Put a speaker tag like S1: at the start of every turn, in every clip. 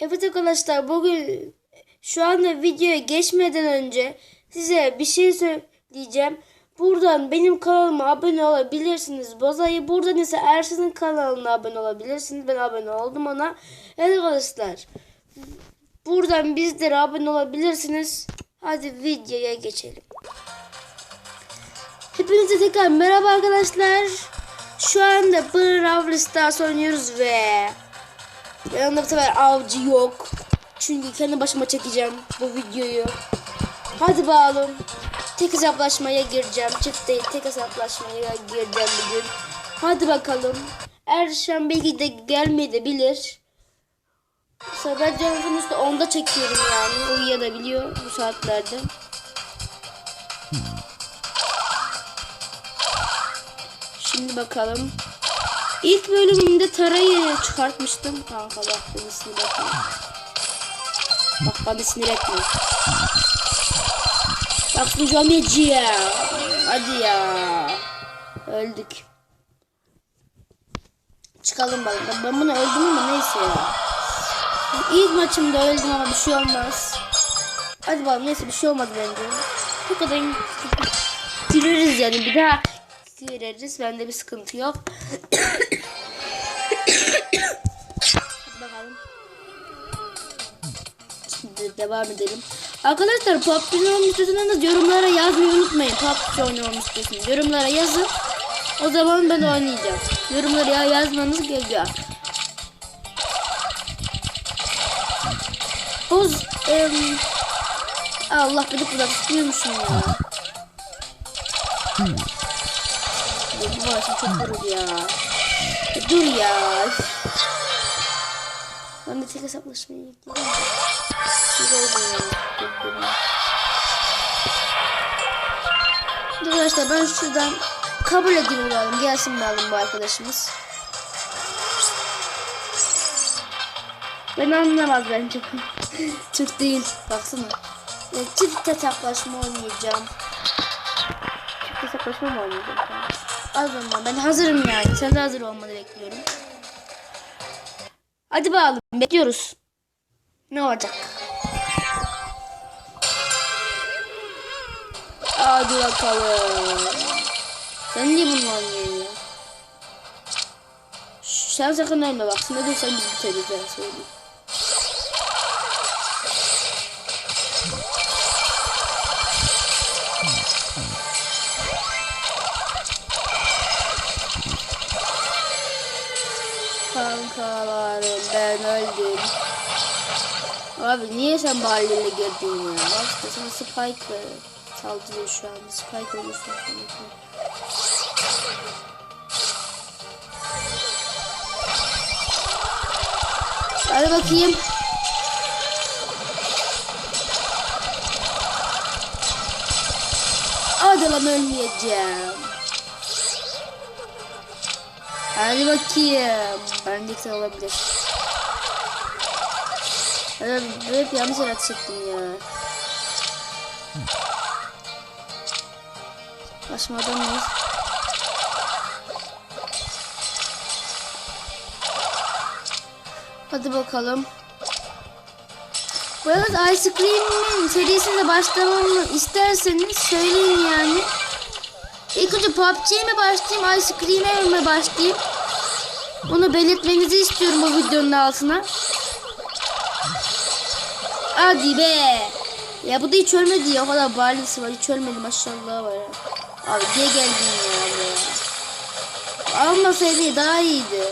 S1: Evet arkadaşlar bugün şu anda videoya geçmeden önce size bir şey söyleyeceğim. Buradan benim kanalıma abone olabilirsiniz. Bozayı buradan ise Ersin'in kanalına abone olabilirsiniz. Ben abone oldum ona. Evet arkadaşlar. Buradan bizlere abone olabilirsiniz. Hadi videoya geçelim. Hepinize tekrar merhaba arkadaşlar. Şu anda Brawl Stars oynuyoruz ve yanımda bu sefer avcı yok. Çünkü kendi başıma çekeceğim bu videoyu. Hadi bakalım. Tek hesaplaşmaya gireceğim. Çift değil tek hesaplaşmaya gireceğim bugün. Hadi bakalım. Erşen belki de gelmeyebilir. Ben Jonathan üstü onda çekiyorum yani. Uyuyabiliyor bu saatlerde. Şimdi bakalım. İlk bölümünde Tara'yı çıkartmıştım. Kanka bak beni sinir etme. Bak beni sinir etme. Camyacı ya. Hadi ya. Öldük. Çıkalım bakalım. Ben bunu öldüm ama neyse ya. İlk maçımda öldüm ama bir şey olmaz. Hadi bakalım neyse bir şey olmaz bence. Bu kadar gireriz yani bir daha gireriz. Bende bir sıkıntı yok. Bakalım. Şimdi devam edelim. Arkadaşlar PUBG oynamamı istiyorsanız yorumlara yazmayı unutmayın. PUBG oynamamı istiyorsanız yorumlara yazın. O zaman ben oynayacağım. Yorumlara ya yazmanız gerekiyor. Boz em, Allah de buradan tutuyormuşum ya. Bu başım çok vurur ya. Dur ya. Ben de tek oldu ya. Dur, Arkadaşlar ben şuradan kabul edeyim bakalım. Gelsin bakalım bu arkadaşımız. Ben anlamaz bence. Türk değil. Baksana. Ya, çift hesaplaşma oynayacağım. Çift hesaplaşma mı oynayacağım? Al zaman ben hazırım yani. Sen de hazır olmanı bekliyorum. Hadi bakalım. Bekliyoruz. Ne olacak? Hadi bakalım. Sen niye bununla oynuyorsun ya? Sen sakın ölme bak. Sen ölürsen biz biteriz ben söyleyeyim. Kankalarım ben öldüm. Abi niye sen Barley'le girdin ya? Bak sana Spike saldırıyor şu anda. Spike ölürsün. Hadi bakayım. Hadi lan ölmeyeceğim. Hadi bakayım. Bendeki olabilir. Ben hep yanlış yere ettim ya. Başmadan mıyız? Hadi bakalım. Bu arada Ice Cream'in serisinde başlamamı isterseniz söyleyin yani. İlk önce PUBG'ye mi başlayayım, Ice Cream'e mi başlayayım? Bunu belirtmenizi istiyorum bu videonun altına. Hadi be. Ya bu da hiç ölmedi ya. O kadar barlisi var. Hiç ölmedi maşallah var ya. Abi niye geldin ya buraya? Almasaydı daha iyiydi.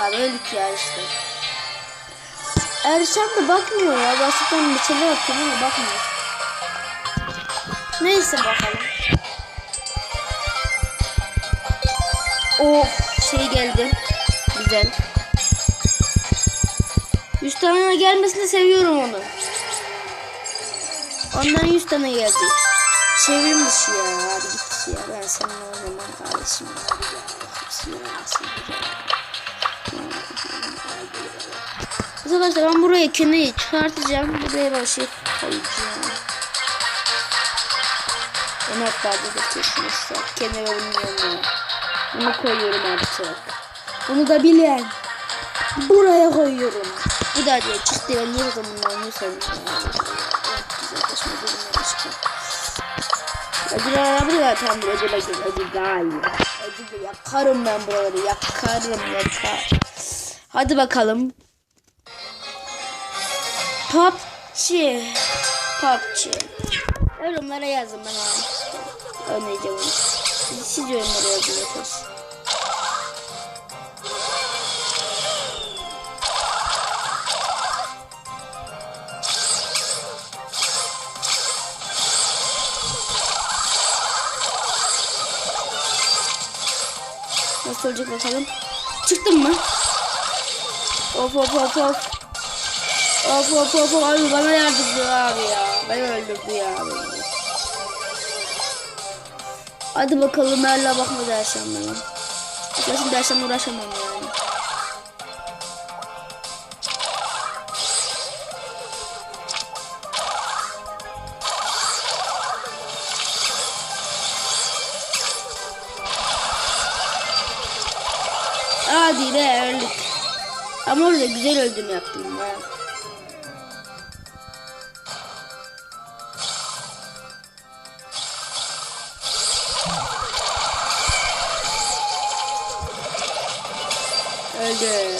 S1: Abi öldük ya işte. Erşan da bakmıyor ya. Gerçekten bir şeyler yapıyor ama bakmıyor. Neyse bakalım. Of şey geldi. Güzel. 100 tane gelmesini seviyorum onu. Ondan 100 tane geldi. Çevrim dışı ya. Hadi git ya. Ben seninle kardeşim. Hadi ya. Bismillahirrahmanirrahim. Arkadaşlar ben buraya keneyi çıkartacağım. Buraya ben şey koyacağım. Onu hatta burada kesinlikle. Kenara bunun yanına. Bunu koyuyorum artık. Bunu da bilen. Buraya koyuyorum. Bu da diyor çıktı ya niye zaman kaçma dedim yanlışlıkla. Acılar arabada da tam bir acıla gel. Acı daha iyi. Acı yakarım ben buraları yakarım yakar. Hadi bakalım. PUBG. PUBG. Yorumlara yazın ben abi. Oynayacağım siz yorumlara yazın Nasıl olacak bakalım. Çıktın mı? Of of of of. Of of of of. Abi bana yardımcı abi ya. Beni öldürdü ya. Hadi bakalım Merla bakma dersem ben. Arkadaşım dersem uğraşamam yani. Hadi be öldük. Ama orada güzel öldüm yaptım ya. Öldü.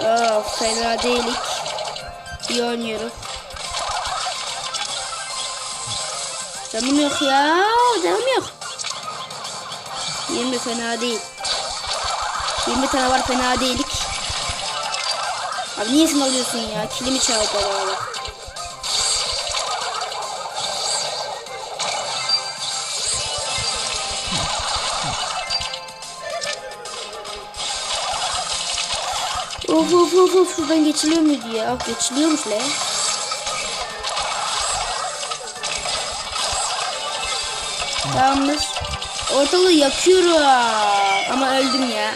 S1: Oh, fena değilik. İyi oynuyorum. Canım yok ya. Canım yok. 20 fena değil. 20 tane var fena değilik. Abi niye sen alıyorsun ya? Kilimi çaldı bana. Of of of of şuradan geçiliyor muydu ya? Ah geçiliyormuş le. Tamamdır. Ortalığı yakıyorum. Ama öldüm ya.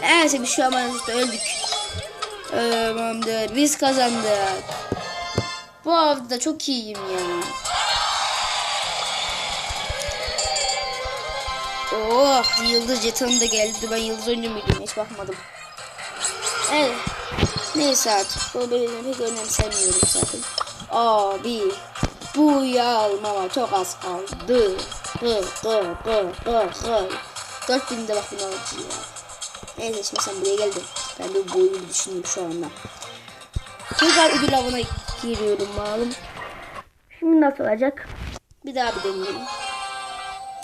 S1: Neyse bir şey olmaz işte öldük. Tamamdır. Biz kazandık. Bu hafta çok iyiyim ya. Oh yıldız jetonum da geldi. Ben yıldız oyuncu muydum hiç bakmadım. Evet. Neyse artık. Bu bölümü pek önemsemiyorum zaten. Abi. Bu yağmama çok az kaldı. Hı hı hı hı hı. Dört binde bak buna ya. Neyse şimdi sen buraya geldin. Ben de bu oyunu düşünüyorum şu anda. Tekrar ödül avına giriyorum malum. Şimdi nasıl olacak? Bir daha bir deneyelim.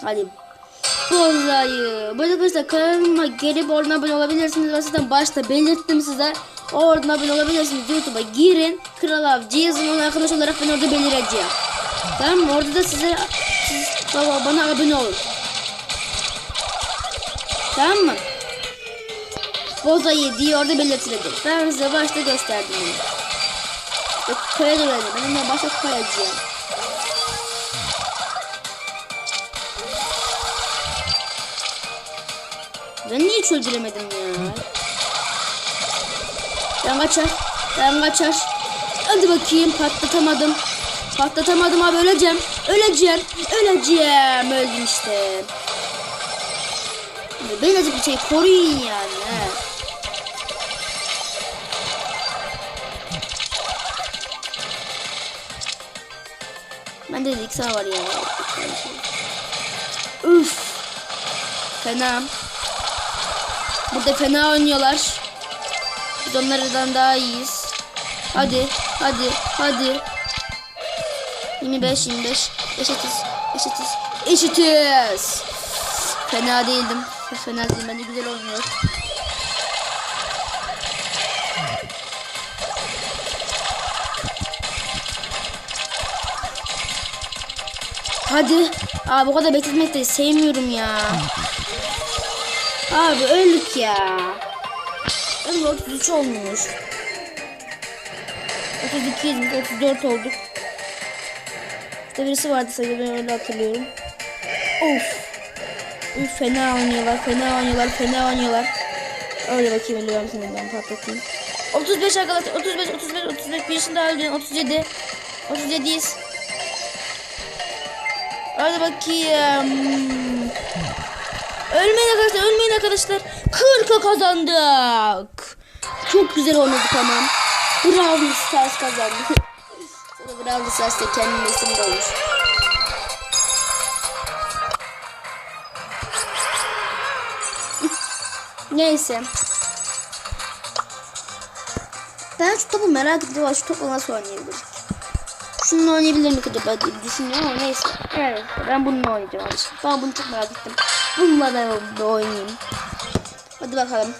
S1: Hadi. Bozayı. Bu arada arkadaşlar kanalıma gelip oradan abone olabilirsiniz. Ben zaten başta belirttim size. Oradan abone olabilirsiniz. YouTube'a girin. Kral Avcı yazın. Ona arkadaş olarak ben orada belireceğim. Tamam mı? Orada da size siz baba bana abone olun. Tamam mı? Bozayı diye orada belirtilecek. Ben size başta gösterdim bunu. Ve koya da Ben ondan başta koyacağım. Ben niye hiç öldüremedim ya? Ben kaçar. Ben kaçar. Hadi bakayım patlatamadım. Patlatamadım abi öleceğim. Öleceğim. Öleceğim. Öldüm işte. Beni azıcık bir şey koruyun yani. Ben de dedik sağ var ya. Üf. Fena. Burada fena oynuyorlar. Biz onlardan daha iyiyiz. Hadi, hadi, hadi. 25, 25. Eşitiz, eşitiz, eşitiz. Fena değildim. Fena değilim. Ben de güzel oynuyor. Hadi. Abi bu kadar bekletmek de sevmiyorum ya. Abi öldük ya. Benim 33 olmuş. 32 yedik, 34 olduk. İşte birisi vardı sayıda ben öyle hatırlıyorum. Of. Üf, fena oynuyorlar, fena oynuyorlar, fena oynuyorlar. Öyle bakayım ölüyorum seni ben patlatayım. 35 arkadaşlar, 35, 35, 35 birisini daha öldürdüm, 37. 37'yiz. Hadi bakayım. Ölmeyin arkadaşlar ölmeyin arkadaşlar. 40'a kazandık. Çok güzel oynadık ama. Brawl Stars kazandı. Sonra Brawl Stars'ta kendine isim koymuş. Neyse. Ben şu topu merak ediyorum. Şu topu nasıl oynayabiliriz? Şununla oynayabilir mi acaba diye düşünüyorum ama neyse. Evet ben bununla oynayacağım. Ben bunu çok merak ettim. Bununla bir oynayayım. Hadi bakalım.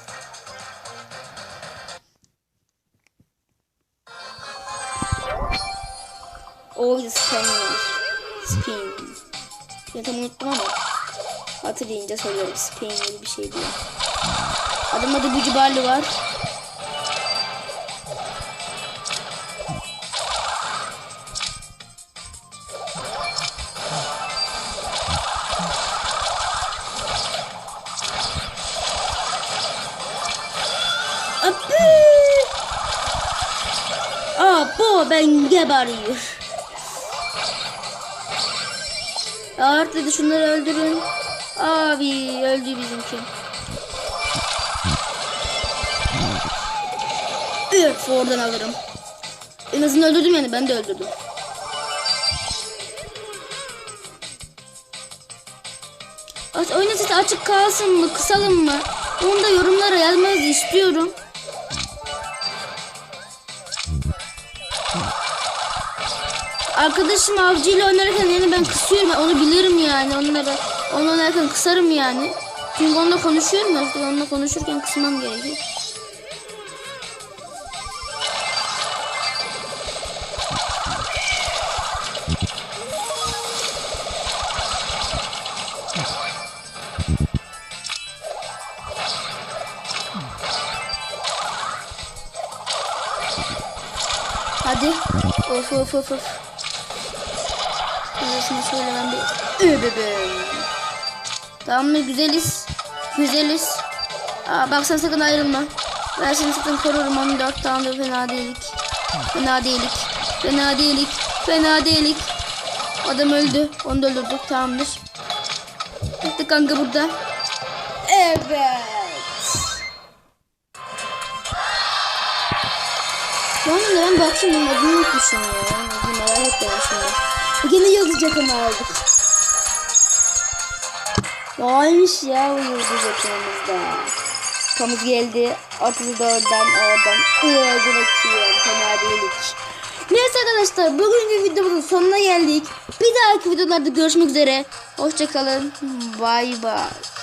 S1: Spin var. Spin. Ben tam unuttum ama. Hatırlayınca söylüyorum. Spin gibi bir şey diyor. Adamda da Bücü Barley var. Abo ben geberiyor. Artık dedi şunları öldürün. Abi öldü bizimki. Evet oradan alırım. En azından öldürdüm yani ben de öldürdüm. Oyun açık kalsın mı kısalım mı? Onu da yorumlara yazmanızı istiyorum. Arkadaşım avcıyla oynarken yani ben kısıyorum onu bilirim yani onları onu oynarken kısarım yani. Çünkü onunla konuşuyorum ya onunla konuşurken kısmam gerekiyor. Hadi. Of of of of. Şurasını şöyle ben bir öbebem. Tamam mı? Güzeliz. Güzeliz. Aa, bak sen sakın ayrılma. Ben seni sakın korurum. 14 tane fena değilik. Fena değilik. Fena değilik. Fena değilik. Adam öldü. Onu da öldürdük. Tamamdır. Bitti kanka burada. Evet. Bu arada ben bakayım benim adımı unutmuşum ya. Ben adımı merak ettim şimdi. Yine yıldız yakını aldık. Varmış ya bu yıldız yakınımızda. Pamuk geldi. Atısı da oradan oradan. Iııcın açıyor. Fena değilik. Neyse arkadaşlar bugünkü videomuzun sonuna geldik. Bir dahaki videolarda görüşmek üzere. Hoşçakalın. Bay bay.